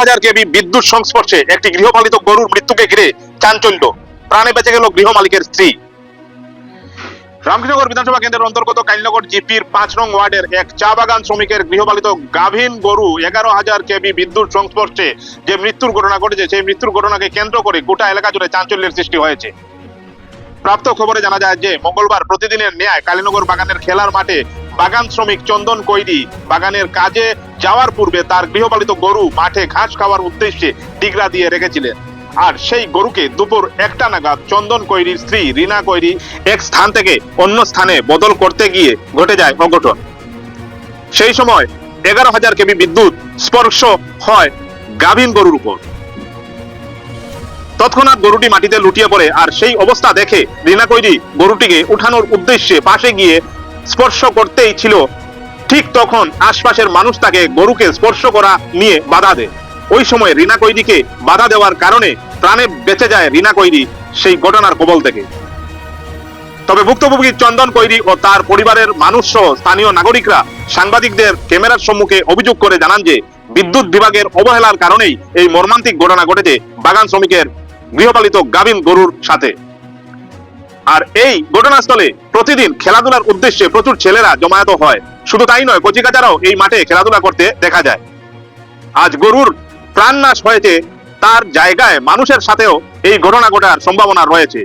হাজার কেবি বিদ্যুৎ সংস্পর্শে একটি গৃহপালিত গরুর মৃত্যুকে ঘিরে চাঞ্চল্য। প্রাণে বেঁচে গেল গৃহ মালিকের স্ত্রী। রামকৃষ্ণগর বিধানসভা কেন্দ্রের অন্তর্গত কাইলনগর জিপির পাঁচ নং ওয়ার্ডের এক চা বাগান শ্রমিকের গৃহপালিত গাভীন গরু এগারো হাজার কেবি বিদ্যুৎ সংস্পর্শে যে মৃত্যুর ঘটনা ঘটেছে, সেই মৃত্যুর ঘটনাকে কেন্দ্র করে গোটা এলাকা জুড়ে চাঞ্চল্যের সৃষ্টি হয়েছে। প্রাপ্ত খবরে জানা যায় যে, মঙ্গলবার প্রতিদিনের ন্যায় কালীনগর বাগানের খেলার মাঠে বাগান শ্রমিক চন্দন কৈরি বাগানের কাজে যাওয়ার পূর্বে তার গৃহপালিত গরু মাঠে ঘাস খাওয়ার উদ্দেশ্যে ডিগরা দিয়ে রেখেছিলেন। আর সেই গরুকে দুপুর একটা নাগাদ চন্দন কৈরির স্ত্রী রিনা কৈরি এক স্থান থেকে অন্য স্থানে বদল করতে গিয়ে ঘটে যায় অঘটন। সেই সময় এগারো হাজার কেবি বিদ্যুৎ স্পর্শ হয় গাভীন গরুর উপর। তৎক্ষণাৎ গরুটি মাটিতে লুটিয়ে পড়ে আর সেই অবস্থা দেখে রিনা কৈরি গরুটিকে উঠানোর উদ্দেশ্যে পাশে গিয়ে স্পর্শ করতেই ছিল ঠিক তখন আশপাশের মানুষ তাকে গরুকে স্পর্শ করা নিয়ে বাধা দেয়। ওই সময় রিনা কৈরিকে বাধা দেওয়ার কারণে প্রাণে বেঁচে যায় রিনা কৈরি সেই ঘটনার কবল থেকে। তবে ভুক্তভোগী চন্দন কৈরি ও তার পরিবারের মানুষ সহ স্থানীয় নাগরিকরা সাংবাদিকদের ক্যামেরার সম্মুখে অভিযোগ করে জানান যে, বিদ্যুৎ বিভাগের অবহেলার কারণেই এই মর্মান্তিক ঘটনা ঘটেছে বাগান শ্রমিকের গৃহপালিত গাভীন গরুর সাথে। আর এই ঘটনাস্থলে প্রতিদিন খেলাধুলার উদ্দেশ্যে প্রচুর ছেলেরা জমায়েত হয়। শুধু তাই নয় কচিকাচারাও এই মাঠে খেলাধুলা করতে দেখা যায়। আজ গরুর প্রাণ নাশ হয়েছে, তার জায়গায় মানুষের সাথেও এই ঘটনা ঘটার সম্ভাবনা রয়েছে।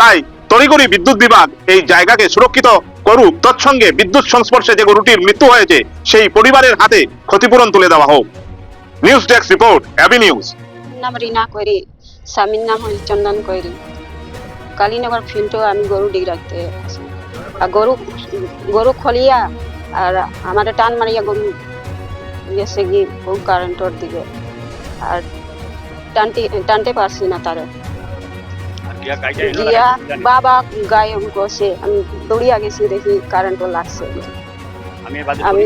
তাই তড়িঘড়ি বিদ্যুৎ বিভাগ এই জায়গাকে সুরক্ষিত করুক, তৎসঙ্গে বিদ্যুৎ সংস্পর্শে যে গরুটির মৃত্যু হয়েছে, সেই পরিবারের হাতে ক্ষতিপূরণ তুলে দেওয়া হোক। নিউজ ডেস্ক রিপোর্ট অ্যাবি নিউজ। নাম রিনা কৈরি স্বামীর নাম হচ্ছে চন্দন কৈরি কালীনগর ফিল্ডও আমি গরু ডিগ রাখতে আসি। আর গরু গরু খলিয়া আর আমার টান মারিয়া গরু গেছে গিয়ে খুব কারেন্টর দিকে। আর টানতে টানতে পারছি না তারে। গিয়া বাবা গায়ে গেছে আমি দৌড়িয়া গেছি দেখি কারেন্টও লাগছে। আমি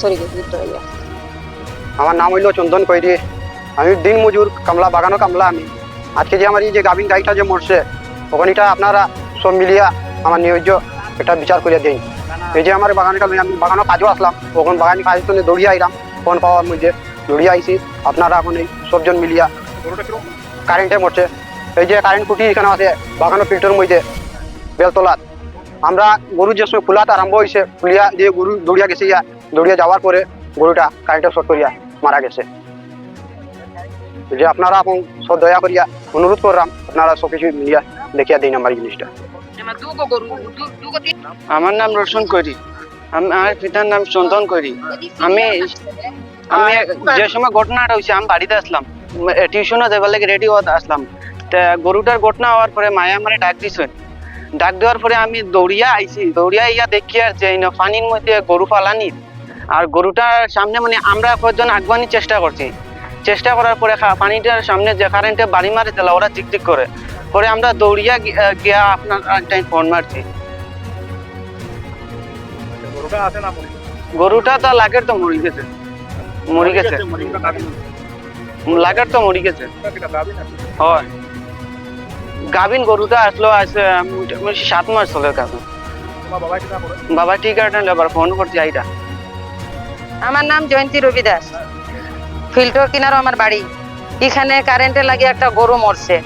সরি গেছি আমার নাম হইল চন্দন কৈরি। আমি দিন মজুর কামলা বাগানো কামলা আমি। আজকে যে আমার এই যে গাভিন গাইটা যে মরছে ওখানিটা আপনারা সব মিলিয়া আমার নিয়োজ্য এটা বিচার করিয়া দিন। এই যে আমার বাগানটা আমি বাগানো কাজও আসলাম। ওখান বাগান কাজ তো দৌড়িয়ে আইলাম। ফোন পাওয়ার মধ্যে দৌড়িয়ে আইছি। আপনারা এখন এই সবজন মিলিয়া কারেন্টে মরছে। এই যে কারেন্ট খুঁটি এখানে আছে বাগানো ফিল্টার মধ্যে বেলতলাত আমরা গরু যে সময় ফুলাতে আরম্ভ হয়েছে ফুলিয়া দিয়ে গরু দৌড়িয়া গেছে ইয়া দৌড়িয়া যাওয়ার পরে গরুটা কারেন্টে শর্ট করিয়া মারা গেছে। যে আপনারা এখন সব দয়া করিয়া অনুরোধ করলাম, আপনারা সব কিছু মিলিয়া দেখিয়া দিন আমার জিনিসটা। আমার নাম রোশন করি। আমার পিতার নাম চন্দন করি। আমি আমি যে সময় ঘটনাটা হয়েছে আমি বাড়িতে আসলাম। টিউশনে দেবার লাগে রেডি হতে আসলাম। তা গরুটার ঘটনা হওয়ার পরে মায়া মানে ডাক দিছে। ডাক দেওয়ার পরে আমি দৌড়িয়া আইছি। দৌড়িয়া ইয়া দেখি আর যে পানির মধ্যে গরু পালানি আর গরুটার সামনে মানে আমরা কয়েকজন আগবানির চেষ্টা করছি। চেষ্টা করার পরে পানিটার সামনে যে কারেন্টে বাড়ি মারে দিল ওরা চিকচিক করে। পরে আমরা দৌড়িয়া গিয়া আপনার টাইম ফোন মারছি। গরুটা তো লাগের তো মরি গেছে। মরি গেছে। লাগের তো মরি গেছে। হয়। গাভিন গরুটা আসলো আছে মোটামুটি সাত মাস চলে গাভিন বাবা ঠিক আছে ফোন করছি আইটা আমার নাম জয়ন্তী রবি দাস ফিল্টার কিনারও আমার বাড়ি। এখানে কারেন্টে লাগিয়ে একটা গরু মরছে।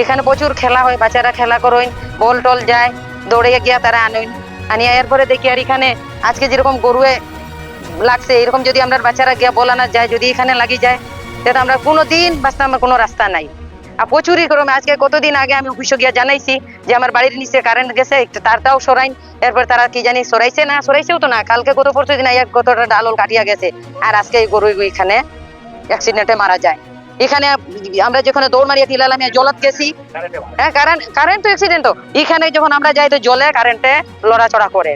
এখানে প্রচুর খেলা হয়, বাচ্চারা খেলা করোইন বল টল যায় দৌড়ে গিয়া তারা আনোইন আনিয়া এরপরে দেখি আর এখানে আজকে যেরকম গরুয়ে লাগছে, এরকম যদি আমরা বাচ্চারা গিয়া বলানো যায়, যদি এখানে লাগি যায়, তাহলে আমরা কোনো দিন বাঁচতে আমার কোনো রাস্তা নাই। আর প্রচুরই গরম আজকে কতদিন আগে আমি অফিসে গিয়া জানাইছি যে আমার বাড়ির নিচে কারেন্ট গেছে, একটু তারটাও সরাইন। এরপর তারা কি জানি সরাইছে না, সরাইছেও তো না, কালকে গত পরশু দিন কতটা ডালল কাটিয়া গেছে। আর আজকে এই গরু এখানে অ্যাক্সিডেন্টে মারা যায়। এখানে আমরা যেখানে দৌড় মারিয়া দিলাম জলত গেছি। হ্যাঁ কারেন্ট কারেন্ট তো অ্যাক্সিডেন্ট তো এখানে যখন আমরা যাই তো জলে কারেন্টে লড়াচড়া করে।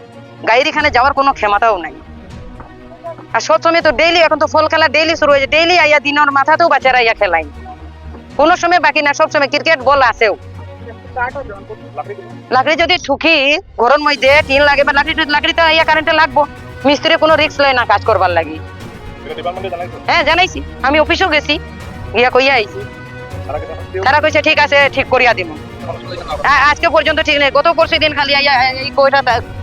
গাড়ির এখানে যাওয়ার কোনো ক্ষমতাও নাই। আর সবসময় তো ডেইলি এখন তো ফুল খেলা ডেইলি শুরু হয়েছে। ডেইলি আইয়া দিনের মাথাতেও বাচ্চারা আইয়া খেলাই কোনো সময় বাকি না সবসময় ক্রিকেট বল আসেও লাকড়ি যদি ঠুকি, ঘরের মধ্যে টিন লাগে বা লাকড়ি লাকড়ি তো আইয়া কারেন্টে লাগবো। মিস্ত্রি কোনো রিস্ক লয় না কাজ করবার লাগি। হ্যাঁ জানাইছি আমি অফিসেও গেছি। গিয়া কইয়া আইছি। তারা কইছে ঠিক আছে ঠিক করিয়া দিব আজকে পর্যন্ত ঠিক নেই। গত পরশু দিন খালি কইটা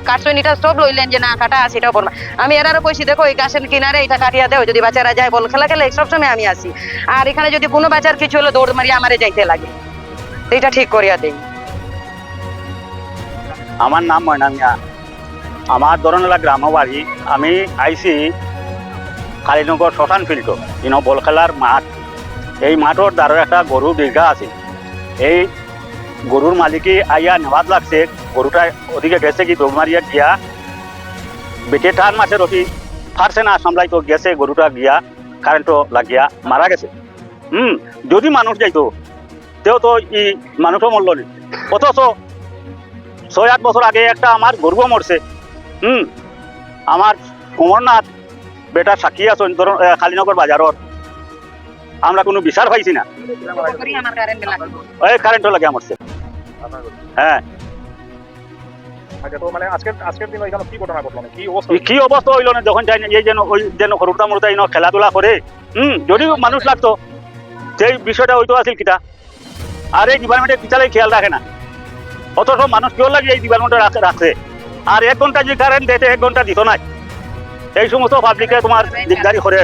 কাটছনিটা সব লইলেন যে না কাটা আছে এটাও করবা আমি এরারও কইছি দেখো এই গাছের কিনারে এটা কাটিয়া দেও যদি বাচ্চারা যায় বল খেলা খেলে সবসময় আমি আসি আর এখানে যদি কোনো বাচ্চার কিছু হলো দৌড় মারি আমারে যাইতে লাগে। এটা ঠিক করিয়া দেই। আমার নাম ময়না মিয়া আমার ধরনেলা গ্রাম বাড়ি আমি আইছি কালীনগর শ্মশান ফিল্ড ইন বল খেলার মাঠ। এই মাঠের দ্বারা একটা গরু দীর্ঘা আছে এই গরুর মালিকে আইয়া নেওয়াত লাগছে গরুটা ওদিকে গেছে কি দৌড় গিয়া। বেটে টান মাছের অতি ফারছে না সামলাই তো গেছে গরুটা গিয়া কারেন্টও লাগিয়া মারা গেছে। হুম যদি মানুষ যাইতো তেও তো ই মানুষও মরল নি অথচ ছয় আট বছর আগে একটা আমার গরুও মরছে হুম আমার অমরনাথ বেটা সাক্ষী আছেন ধরুন কালীনগর বাজারত। আমরা কোনো বিচার পাইছি না। ওই কারেন্টও লাগে মরছে হ্যাঁ মানে কি মানে? অবস্থা এই হইল না? যখন যাই এই যেন ওই যেন হরুটা মরুটা ইনো খেলাধুলা করে হুম যদি মানুষ লাগতো সেই বিষয়টা হইতো আছিল কিটা আর এই ডিপার্টমেন্টের টিচারে খেয়াল রাখে না। অথচ মানুষ কেউ লাগে এই ডিপার্টমেন্টে রাখে রাখছে আর এক ঘণ্টা যে কারেন্ট দিতে এক ঘণ্টা দিত নাই। এই সমস্ত পাবলিকে তোমার দিকদারি করে।